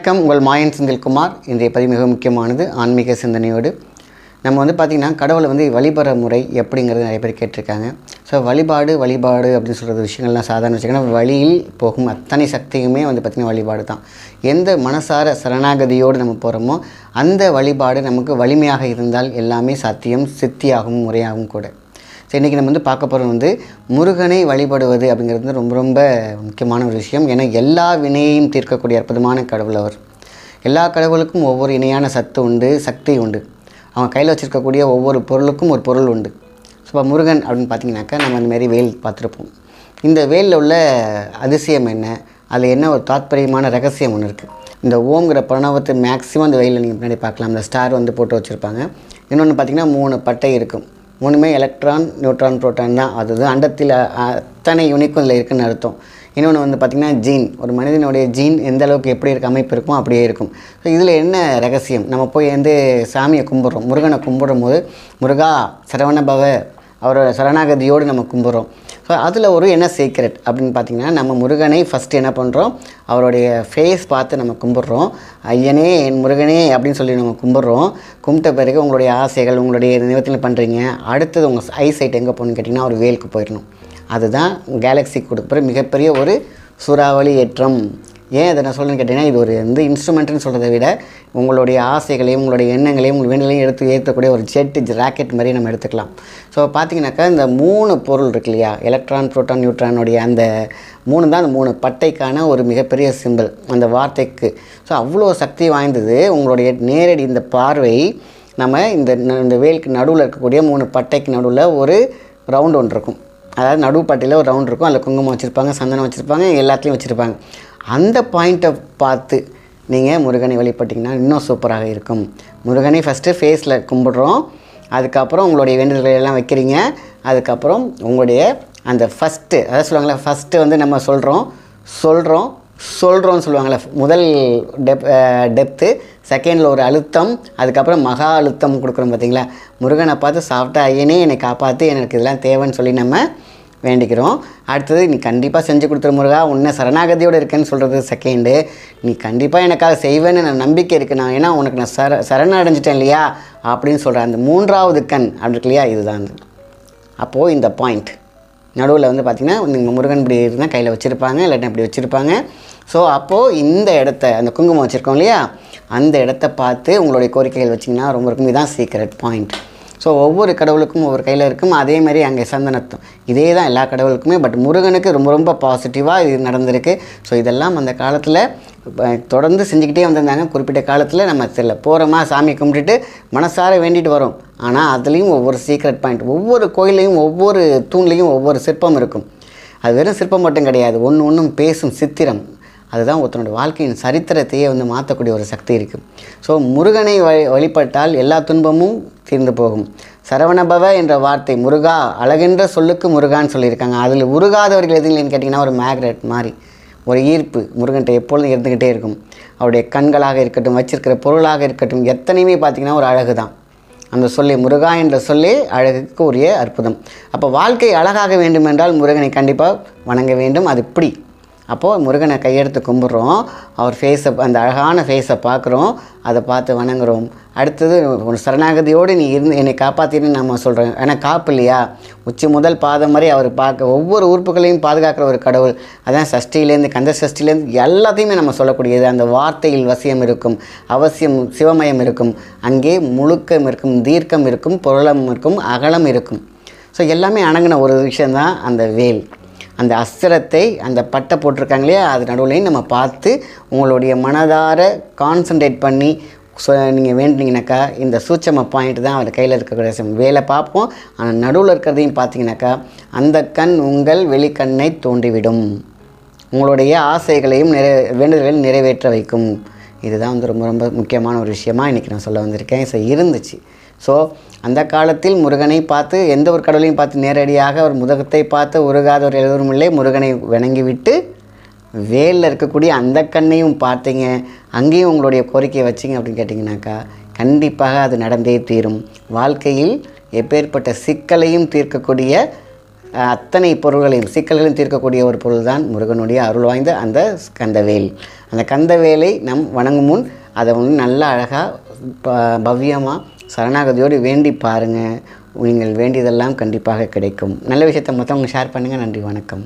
வணக்கம். உங்கள் மாயன் செந்தில்குமார் இன்றைய பதிவு மிக முக்கியமானது ஆன்மீக சிந்தனையோடு. நம்ம வந்து பார்த்திங்கன்னா கடவுளை வந்து வழிபடுற முறை எப்படிங்கிறது நிறைய பேர் கேட்டிருக்காங்க. ஸோ வழிபாடு வழிபாடு அப்படின்னு சொல்கிற விஷயங்கள்லாம் சாதாரண விஷயங்கள் வழியில் போகும் அத்தனை சக்தியுமே வந்து பார்த்திங்கன்னா வழிபாடு தான். எந்த மனசார சரணாகதியோடு நம்ம போகிறோமோ அந்த வழிபாடு நமக்கு வலிமையாக இருந்தால் எல்லாமே சாத்தியம் சித்தியாகவும் முறையாகவும் கூட. ஸோ இன்றைக்கி நம்ம வந்து பார்க்க போகிறது வந்து முருகனை வழிபடுவது அப்படிங்கிறது வந்து ரொம்ப ரொம்ப முக்கியமான ஒரு விஷயம். ஏன்னா எல்லா வினையையும் தீர்க்கக்கூடிய அற்புதமான கடவுள் அவர். எல்லா கடவுளுக்கும் ஒவ்வொரு இணையான சத்து உண்டு சக்தி உண்டு. அவங்க கையில் வச்சுருக்கக்கூடிய ஒவ்வொரு பொருளுக்கும் ஒரு பொருள் உண்டு. ஸோ இப்போ முருகன் அப்படின்னு பார்த்தீங்கன்னாக்கா நம்ம அந்த வேல் பார்த்துருப்போம். இந்த வேலில் உள்ள அதிசயம் என்ன? அதில் என்ன ஒரு தாத்பரியமான ரகசியம் ஒன்று இருக்குது இந்த ஓங்கிற பிரணவத்தை மேக்ஸிமம் அந்த வெயிலில் நீங்கள் முன்னாடி பார்க்கலாம். அந்த ஸ்டார் வந்து போட்டு வச்சுருப்பாங்க. இன்னொன்று பார்த்தீங்கன்னா மூணு பட்டை இருக்கும். மூணுமே எலக்ட்ரான் நியூட்ரான் புரோட்டான் தான். அதாவது அண்டத்தில் அத்தனை யூனிக்கும் இதில் இருக்குன்னு அர்த்தம். இன்னொன்று வந்து பார்த்திங்கன்னா ஜீன் ஒரு மனிதனுடைய ஜீன் எந்த அளவுக்கு எப்படி இருக்க அமைப்பு இருக்குமோ அப்படியே இருக்கும். ஸோ இதில் என்ன ரகசியம்? நம்ம போய் வந்து சாமியை கும்பிட்றோம். முருகனை கும்பிடும் போது முருகா சரவண பவ அவரோட சரணாகதியோடு நம்ம கும்பிட்றோம். ஸோ அதில் ஒரு என்ன சீக்ரெட் அப்படின்னு பார்த்தீங்கன்னா நம்ம முருகனை ஃபஸ்ட்டு என்ன பண்ணுறோம் அவருடைய ஃபேஸ் பார்த்து நம்ம கும்பிட்றோம். ஐயனே என் முருகனே அப்படின்னு சொல்லி நம்ம கும்பிட்றோம். கும்பிட்ட பிறகு உங்களுடைய ஆசைகள் உங்களுடைய நிவர்த்திகள் பண்ணுறீங்க அடுத்தது உங்கள் ஐசைட் சைட் எங்கே போகணும்னு கேட்டிங்கன்னா ஒரு வேலுக்கு போயிடணும். அதுதான் கேலக்ஸி கொடுக்குற மிகப்பெரிய ஒரு சூறாவளி ஏற்றம். ஏன் இதை நான் சொல்கிறேன்னு கேட்டிங்கன்னா இது ஒரு எந்த இன்ஸ்ட்ருமெண்ட்டுன்னு சொல்கிறத விட உங்களுடைய ஆசைகளையும் உங்களுடைய எண்ணங்களையும் உங்கள் வேண்டுகளையும் எடுத்து ஏற்றக்கூடிய ஒரு ஜெட் ராக்கெட் மாதிரி நம்ம எடுத்துக்கலாம். ஸோ பார்த்தீங்கன்னாக்கா இந்த மூணு பொருள் இருக்கு இல்லையா? எலக்ட்ரான் புரோட்டான் நியூட்ரானுடைய அந்த மூணு தான் அந்த மூணு பட்டைக்கான ஒரு மிகப்பெரிய சிம்பிள் அந்த வார்த்தைக்கு. ஸோ அவ்வளோ சக்தி வாய்ந்தது. உங்களுடைய நேரடி இந்த பார்வை நம்ம இந்த இந்த வேலுக்கு நடுவில் இருக்கக்கூடிய மூணு பட்டைக்கு நடுவில் ஒரு ரவுண்ட் ஒன்று இருக்கும். அதாவது நடுப்பட்டையில் ஒரு ரவுண்ட் இருக்கும். அதில் குங்குமம் வச்சுருப்பாங்க சந்தனம் வச்சுருப்பாங்க எல்லாத்துலேயும் வச்சுருப்பாங்க. அந்த பாயிண்ட்டை பார்த்து நீங்கள் முருகனை வழிபட்டிங்கன்னா இன்னும் சூப்பராக இருக்கும். முருகனை ஃபஸ்ட்டு ஃபேஸில் கும்பிடுறோம். அதுக்கப்புறம் உங்களுடைய வேண்டுதல்களை எல்லாம் வைக்கிறீங்க. அதுக்கப்புறம் உங்களுடைய அந்த ஃபஸ்ட்டு அதாவது சொல்லுவாங்களே ஃபஸ்ட்டு வந்து நம்ம சொல்கிறோம் சொல்கிறோம் சொல்கிறோன்னு சொல்லுவாங்கள்ல முதல் டெப் டெப்த்து செகண்டில் ஒரு அழுத்தம் அதுக்கப்புறம் மகா அழுத்தம் கொடுக்குறோம் பார்த்தீங்களா முருகனை பார்த்து சாப்பிட்டா ஐயனே என்னை காப்பாற்றி எனக்கு இதெல்லாம் தேவைன்னு சொல்லி நம்ம வேண்டிக்கிறோம். அடுத்தது நீ கண்டிப்பாக செஞ்சு கொடுத்துரு முருகா. உன்னை சரணாகதியோடு இருக்கேன்னு சொல்கிறது செகண்டு நீ கண்டிப்பாக எனக்காக செய்வேன்னு நான் நம்பிக்கை இருக்குது நான் ஏன்னா உனக்கு நான் சர சரணடைஞ்சிட்டேன் இல்லையா? அப்படின்னு சொல்கிறேன் அந்த மூன்றாவது கண் அப்படி இருக்கு இல்லையா? இதுதான். அப்போது இந்த பாயிண்ட் நடுவில் வந்து பார்த்திங்கன்னா நீங்கள் முருகன் இப்படி இருந்தால் கையில் வச்சுருப்பாங்க இல்லாட்டி இப்படி வச்சுருப்பாங்க. ஸோ அப்போது இந்த இடத்த அந்த குங்குமம் வச்சுருக்கோம் இல்லையா? அந்த இடத்த பார்த்து உங்களுடைய கோரிக்கைகள் வச்சிங்கன்னா ரொம்ப இருக்கும். இதுதான் சீக்ரெட் பாயிண்ட் ஸோ ஒவ்வொரு கடவுளுக்கும் ஒவ்வொரு கையில் இருக்கும். அதே மாதிரி அங்கே சந்தனத்தும் இதே தான் எல்லா கடவுளுக்குமே பட் முருகனுக்கு ரொம்ப ரொம்ப பாசிட்டிவாக இது நடந்திருக்கு. ஸோ இதெல்லாம் அந்த காலத்தில் தொடர்ந்து செஞ்சுக்கிட்டே வந்திருந்தாங்க. குறிப்பிட்ட காலத்தில் நம்ம சில போகிறோமா சாமி கும்பிட்டுட்டு மனசார வேண்டிட்டு வரோம். ஆனால் அதுலேயும் ஒவ்வொரு சீக்ரெட் பாயிண்ட் ஒவ்வொரு கோயிலையும் ஒவ்வொரு தூண்லேயும் ஒவ்வொரு சிற்பம் இருக்கும். அது வெறும் சிற்பம் மட்டும் கிடையாது. ஒன்று ஒன்றும் பேசும் சித்திரம். அதுதான் ஒருத்தனோட வாழ்க்கையின் சரித்திரத்தையே வந்து மாற்றக்கூடிய ஒரு சக்தி இருக்குது ஸோ முருகனை வழி வழிபட்டால் எல்லா துன்பமும் தீர்ந்து போகும். சரவணபவ என்ற வார்த்தை முருகா அழகென்ற சொல்லுக்கு முருகான்னு சொல்லியிருக்காங்க. அதில் உருகாதவர்கள் எது கேட்டிங்கன்னா ஒரு மேக்னெட் மாதிரி ஒரு ஈர்ப்பு முருகன்ட்ட எப்பொழுதும் இருந்துக்கிட்டே இருக்கும். அவருடைய கண்களாக இருக்கட்டும் வச்சிருக்கிற பொருளாக இருக்கட்டும் எத்தனையுமே பார்த்திங்கன்னா ஒரு அழகு தான். அந்த சொல்லி முருகா என்ற சொல்லே அழகுக்கு உரிய அற்புதம். அப்போ வாழ்க்கை அழகாக வேண்டுமென்றால் முருகனை கண்டிப்பாக வணங்க வேண்டும். அது இப்படி. அப்போது முருகனை கையெடுத்து கும்பிட்றோம். அவர் ஃபேஸை அந்த அழகான ஃபேஸை பார்க்குறோம். அதை பார்த்து வணங்குறோம். அடுத்தது ஒரு சரணாகதியோடு நீ இருந்து என்னை காப்பாற்றின்னு நம்ம சொல்கிறோம் ஏன்னா காப்பு இல்லையா? உச்சி முதல் பாதம் வரை அவர் பார்க்க ஒவ்வொரு உறுப்புகளையும் பாதுகாக்கிற ஒரு கடவுள். அதான் சஷ்டியிலேருந்து கந்த சஷ்டிலேருந்து எல்லாத்தையுமே நம்ம சொல்லக்கூடியது. அந்த வார்த்தையில் வசியம் இருக்கும் அவசியம் சிவமயம் இருக்கும். அங்கே முழுக்கம் இருக்கும் தீர்க்கம் இருக்கும் பொருளம் இருக்கும் அகலம் இருக்கும். ஸோ எல்லாமே அணங்கின ஒரு விஷயந்தான் அந்த வேல். அந்த அஸ்திரத்தை அந்த பட்டை போட்டிருக்காங்க இல்லையா? அது நடுவுலையும் நம்ம பார்த்து உங்களுடைய மனதார கான்சன்ட்ரேட் பண்ணி ஸோ நீங்கள் வேண்டினீங்கனாக்கா இந்த சூட்சம பாயிண்ட் தான் அவர் கையில் இருக்கக்கூடிய வேலை பார்ப்போம். ஆனால் நடுவில் இருக்கிறதையும் பார்த்தீங்கன்னாக்கா அந்த கண் உங்கள் வெளிக்கண்ணை தோண்டிவிடும். உங்களுடைய ஆசைகளையும் நிறை வேண்டுதல்கள் நிறைவேற்ற வைக்கும். இதுதான் வந்து ரொம்ப ரொம்ப முக்கியமான ஒரு விஷயமா இன்றைக்கி நான் சொல்ல வந்திருக்கேன். ஸோ இருந்துச்சு. ஸோ அந்த காலத்தில் முருகனை பார்த்து எந்த ஒரு கடவுளையும் பார்த்து நேரடியாக ஒரு முதகத்தை பார்த்து உருகாதவர் எழுவரும் இல்லை. முருகனை வணங்கிவிட்டு வேலில் இருக்கக்கூடிய அந்த கண்ணையும் பார்த்தீங்க. அங்கேயும் உங்களுடைய கோரிக்கையை வச்சிங்க அப்படின்னு கேட்டிங்கனாக்கா கண்டிப்பாக அது நடந்தே தீரும். வாழ்க்கையில் எப்பேற்பட்ட சிக்கலையும் தீர்க்கக்கூடிய அத்தனை பொருள்களையும் சிக்கல்களையும் தீர்க்கக்கூடிய ஒரு பொருள் தான் முருகனுடைய அருள் வாய்ந்த அந்த கந்தவேல். அந்த கந்தவேலை நம் வணங்கும் முன் அதை வந்து நல்லா அழகாக ப பவ்யமாக சரணாகதியோடு வேண்டி பாருங்கள் நீங்கள் வேண்டியதெல்லாம் கண்டிப்பாக கிடைக்கும். நல்ல விஷயத்தை மற்றவங்க ஷேர் பண்ணுங்கள் நன்றி வணக்கம்.